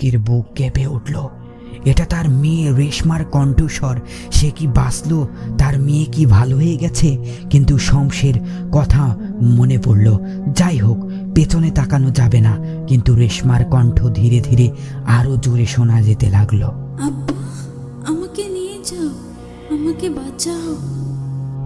ফারুকের বুক কেঁপে উঠল। এটা তার মেয়ে রেশমার কণ্ঠস্বর। সে কি বাঁচল? তার মেয়ে কি ভালো হয়ে গেছে? কিন্তু শমশের কথা মনে পড়ল। যাই হোক, পেছনে তাকানো যাবে না। কিন্তু রেশমার কণ্ঠ ধীরে ধীরে আরও জোরে শোনা যেতে লাগল। আমাকে নিয়ে যাও। আমাকে বাঁচাও।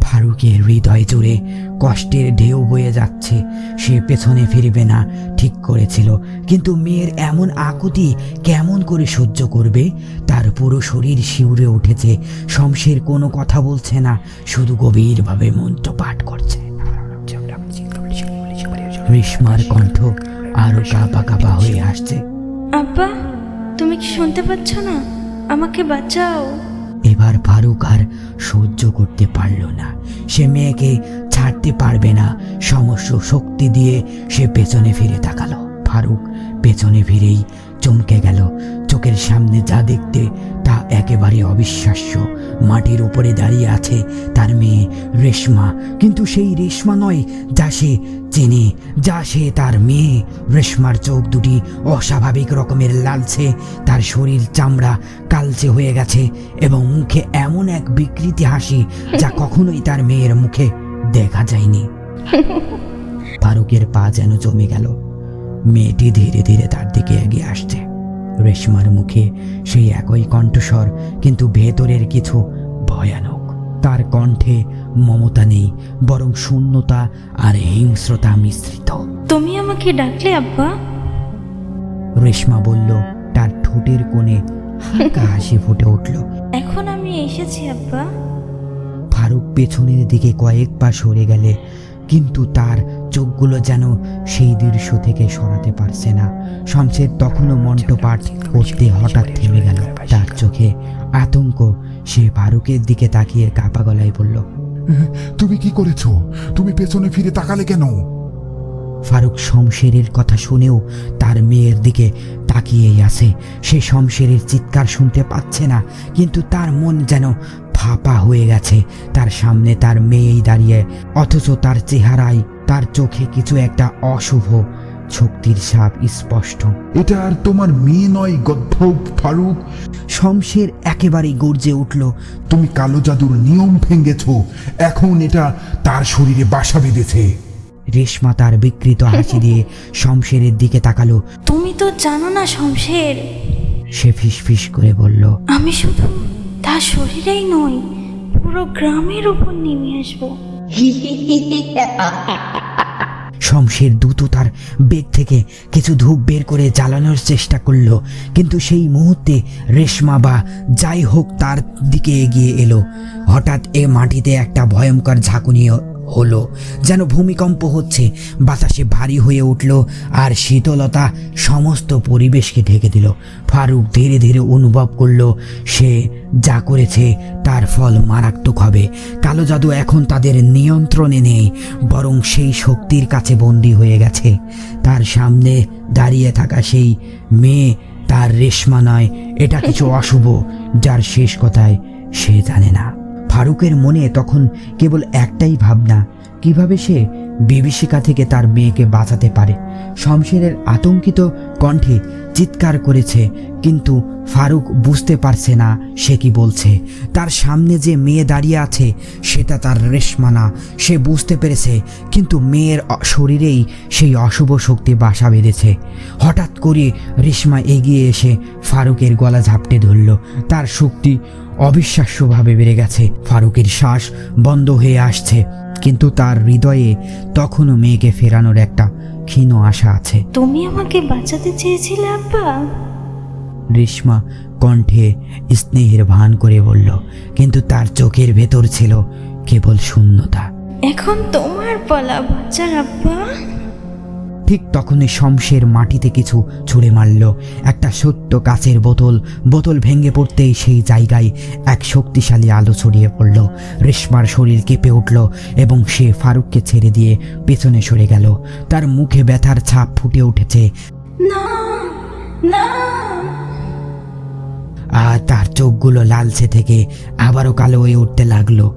ফারুকের হৃদয় জুড়ে কষ্টের ঢেউ বয়ে যাচ্ছে। সে পেছনে ফিরবে না, ঠিক করেছিল। কিন্তু মেয়ের এমন আকুতি কেমন করে সহ্য করবে? তার পুরো শরীর শিউরে উঠেছে। শমশের কোনো কথা বলছে না, শুধু গভীরভাবে মন্ত্র পাঠ করছে। রেশমার কণ্ঠ আরও কাঁপা কাঁপা হয়ে আসছে। আব্বা, তুমি কি শুনতে পাচ্ছ না? আমাকে বাঁচাও। এবার ফারুক আর সহ্য করতে পারল না। সে মেয়েকে ছাড়তে পারবে না। সমস্ত শক্তি দিয়ে সে পেছনে ফিরে তাকালো। ফারুক পেছনে ফিরেই চমকে গেল। চোখের সামনে যা দেখতে তা একেবারে অবিশ্বাস্য। মাটির উপরে দাঁড়িয়ে আছে তার মেয়ে রেশমা। কিন্তু সেই রেশমা নয় যা সে চেনে যা সে তার মেয়ে। রেশমার চোখ দুটি অস্বাভাবিক রকমের লালছে তার শরীর চামড়া কালচে হয়ে গেছে এবং মুখে এমন এক বিকৃতি হাসি যা কখনোই তার মেয়ের মুখে দেখা যায়নি। ফারুকের পা যেন জমে গেল। মেয়েটি ধীরে ধীরে তার দিকে এগিয়ে আসছে। রেশমার মুখে সেই একই কণ্ঠস্বর কিন্তু ভেতরের কিছু ভয়ানক। তার কণ্ঠে মমতা নেই বরং শূন্যতা আর হিংস্রতা মিশ্রিত। তুমি আমাকে ডাকলে আব্বা? রেশমা বলল তার ঠোঁটের কোণে হালকা হাসি ফুটে উঠল। এখন আমি এসেছি আব্বা। ফারুক পেছনের দিকে কয়েকবার সরে গেলে কিন্তু তার চোখগুলো যেন সেই দৃশ্য থেকে সরাতে পারছে না। শমশের তখনও মন্টপাঠ করতে হঠাৎ থেমে গেল। তার চোখে আতঙ্ক। সে ফারুকের দিকে তাকিয়ে কাপা গলায় বলল তুমি কি করেছ? তুমি পেছনে ফিরে তাকালে কেন? ফারুক শমশেরের কথা শুনেও তার মেয়ের দিকে তাকিয়েই আছে। সে শমশেরের চিৎকার শুনতে পাচ্ছে না কিন্তু তার মন যেন ফাঁপা হয়ে গেছে। তার সামনে তার মেয়েই দাঁড়িয়ে অথচ তার চেহারায় তার চোখে কিছু একটা অশুভ শক্তির সাপ স্পষ্ট। এটা আর তোমার মেয়ে নয় গদ্ধ ফারুক। শমশের একেবারেই গর্জে উঠল তুমি কালো জাদুর নিয়ম ভেঙেছ এখন এটা তার শরীরে বাসা বেঁধেছে। রেশমা তার বিকৃত হাসি দিয়ে শমশেরের দিকে তাকালো। তুমি তো জানো না শমশের। সে ফিসফিস করে বলল আমি শুধু তার শরীরেই নই পুরো গ্রামের উপর নেমে আসব। শমশের দ্রুত তার বেগ থেকে কিছু ধূপ বের করে জ্বালানোর চেষ্টা করল, কিন্তু সেই মুহূর্তে রেশমা বা যাই হোক তার দিকে এগিয়ে এলো। হঠাৎ এ মাটিতে একটা ভয়ঙ্কর ঝাঁকুনি হলো, যেন ভূমিকম্প হচ্ছে, বাতাসে ভারী হয়ে উঠল, আর শীতলতা সমস্ত পরিবেশকে ঢেকে দিল। ফারুক ধীরে ধীরে অনুভব করল, সে যা করেছে তার ফল মারাত্মক হবে। কালো জাদু এখন তাদের নিয়ন্ত্রণে নেই, বরং সেই শক্তির কাছে বন্দী হয়ে গেছে। তার সামনে দাঁড়িয়ে থাকা সেই মেয়ে তার রেশমা নয়, এটা কিছু অশুভ, যার শেষ কথায় সে জানে না। ফারুকের মনে তখন কেবল একটাই ভাবনা, কীভাবে সে বিভীষিকা থেকে তার মেয়েকে বাঁচাতে পারে। শমশেরের আতঙ্কিত কণ্ঠে চিৎকার করেছে, কিন্তু ফারুক বুঝতে পারছে না সে কি বলছে। তার সামনে যে মেয়ে দাঁড়িয়ে আছে, সেটা তার রেশমা না। সে বুঝতে পেরেছে, কিন্তু মেয়ের শরীরেই সেই অশুভ শক্তি বাসা বেঁধেছে। হঠাৎ করে রেশমা এগিয়ে এসে ফারুকের গলা ঝাপটে ধরল। তার শক্তি অবিশ্বাস্যভাবে বেড়ে গেছে। ফারুকের শ্বাস বন্ধ হয়ে আসছে, কিন্তু তার হৃদয়ে তখনও মেয়েকে ফেরানোর একটা ক্ষীণ আশা আছে। তুমি আমাকে বাঁচাতে চেয়েছিলে আব্বা? রেশমা কণ্ঠে স্নেহের ভান করে বলল কিন্তু তার চোখের ভেতর ছিল কেবল শূন্যতা। এখন তোমার পালা বাচ্চার আব্বা? ঠিক তখনই শমশের মাটিতে কিছু ছুঁড়ে মারল। একটা সত্য কাচের বোতল বোতল ভেঙে পড়তেই সেই জায়গায় এক শক্তিশালী আলো ছড়িয়ে পড়ল। রেশমার শরীর কেঁপে উঠল এবং সে ফারুককে ছেড়ে দিয়ে পেছনে সরে গেল। তার মুখে ব্যথার ছাপ ফুটে উঠেছে। না না। আর তার চোখগুলো লালচে থেকে আবারও কালো হয়ে উঠতে লাগল।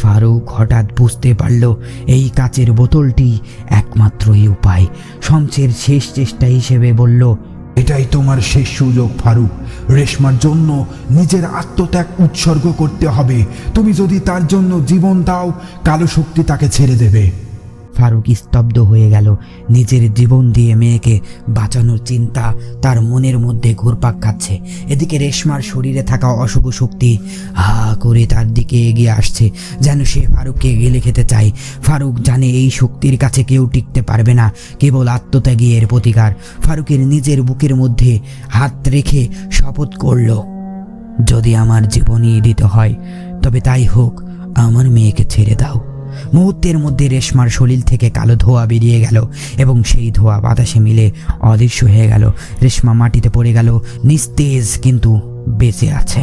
ফারুক হঠাৎ বুঝতে পারল এই কাচের বোতলটি একমাত্রই উপায়। শমসের শেষ চেষ্টা হিসেবে বলল, এটাই তোমার শেষ সুযোগ, ফারুক। রেশমার জন্য নিজের আত্মত্যাগ উৎসর্গ করতে হবে। তুমি যদি তার জন্য জীবন দাও, কালো শক্তি তাকে ছেড়ে দেবে। ফারুক স্তব্ধ হয়ে গেল। নিজের জীবন দিয়ে মেয়েকে বাঁচানোর চিন্তা তার মনের মধ্যে ঘুরপাক খাচ্ছে। এদিকে রেশমার শরীরে থাকা অশুভ শক্তি হা করে তার দিকে এগিয়ে আসছে, যেন সে ফারুককে গেলে খেতে চায়। ফারুক জানে এই শক্তির কাছে কেউ টিকতে পারবে না, কেবল আত্মত্যাগী এর প্রতিকার। ফারুকের নিজের বুকের মধ্যে হাত রেখে শপথ করল, যদি আমার জীবনই দিতে হয়, তবে তাই হোক, আমার মেয়েকে ছেড়ে দাও। মুহূর্তের মধ্যে রেশমার শরীর থেকে কালো ধোয়া বেরিয়ে গেল এবং সেই ধোয়া বাতাসে মিলে অদৃশ্য হয়ে গেল। রেশমা মাটিতে পড়ে গেল, নিস্তেজ কিন্তু বেঁচে আছে।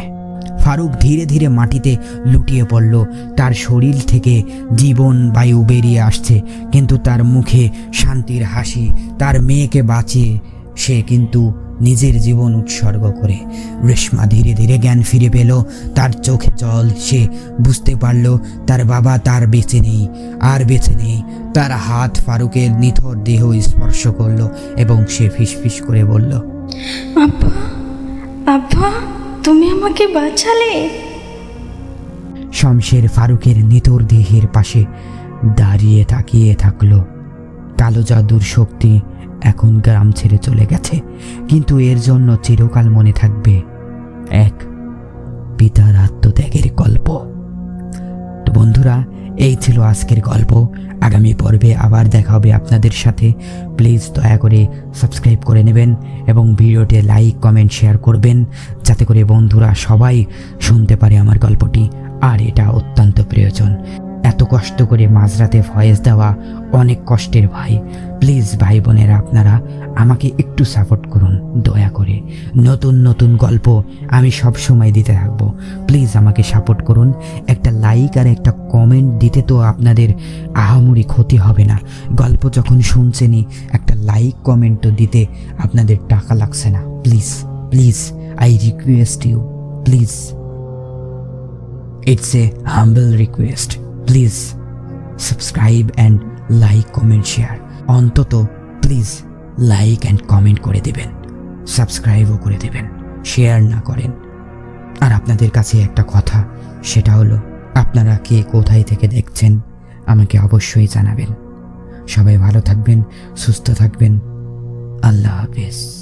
ফারুক ধীরে ধীরে মাটিতে লুটিয়ে পড়ল। তার শরীর থেকে জীবন বায়ু বেরিয়ে আসছে, কিন্তু তার মুখে শান্তির হাসি। তার মেয়েকে বাঁচিয়ে সে কিন্তু নিজের জীবন উৎসর্গ করে। রেশমা ধীরে ধীরে জ্ঞান ফিরে পেল। তার চোখে জল। সে বুঝতে পারল তার বাবা তার বেঁচে নেই আর বেঁচে নেই। তার হাত ফারুকের নিথর দেহ স্পর্শ করল এবং সে ফিসফিস করে বলল আব্বা আব্বা তুমি আমাকে বাঁচালে? শমশের ফারুকের নিতর দেহের পাশে দাঁড়িয়ে তাকিয়ে থাকল। কালো জাদুর শক্তি এখন গ্রাম ছেড়ে চলে গেছে, কিন্তু এর জন্য চিরকাল মনে থাকবে এক পিতার আত্মত্যাগের গল্প। তো বন্ধুরা, এই ছিল আজকের গল্প। আগামী পর্বে আবার দেখা হবে আপনাদের সাথে। প্লিজ দয়া করে সাবস্ক্রাইব করে নেবেন এবং ভিডিওতে লাইক, কমেন্ট, শেয়ার করবেন, যাতে করে বন্ধুরা সবাই শুনতে পারে আমার গল্পটি। আর এটা অত্যন্ত প্রয়োজন। এত কষ্ট করে মাঝরাতে ভয়েস দেওয়া অনেক কষ্টের ভাই। প্লিজ ভাই বোনেরা, আপনারা আমাকে একটু সাপোর্ট করুন, দয়া করে। নতুন নতুন গল্প আমি সব সময় দিতে থাকব। প্লিজ আমাকে সাপোর্ট করুন। একটা লাইক আর একটা কমেন্ট দিতে তো আপনাদের আহামরি ক্ষতি হবে না। গল্প যখন শুনছেনই, একটা লাইক, কমেন্ট তো দিতে আপনাদের টাকা লাগছে না। Please please, I request you, please. It's a humble request. Please subscribe and like comment share অন্তত প্লিজ লাইক অ্যান্ড কমেন্ট করে দেবেন। সাবস্ক্রাইবও করে দেবেন। শেয়ার না করেন। আর আপনাদের কাছে একটা কথা, সেটা হলো, আপনারা কে কোথায় থেকে দেখছেন, আমাকে অবশ্যই জানাবেন। সবাই ভালো থাকবেন, সুস্থ থাকবেন। আল্লাহ হাফেজ।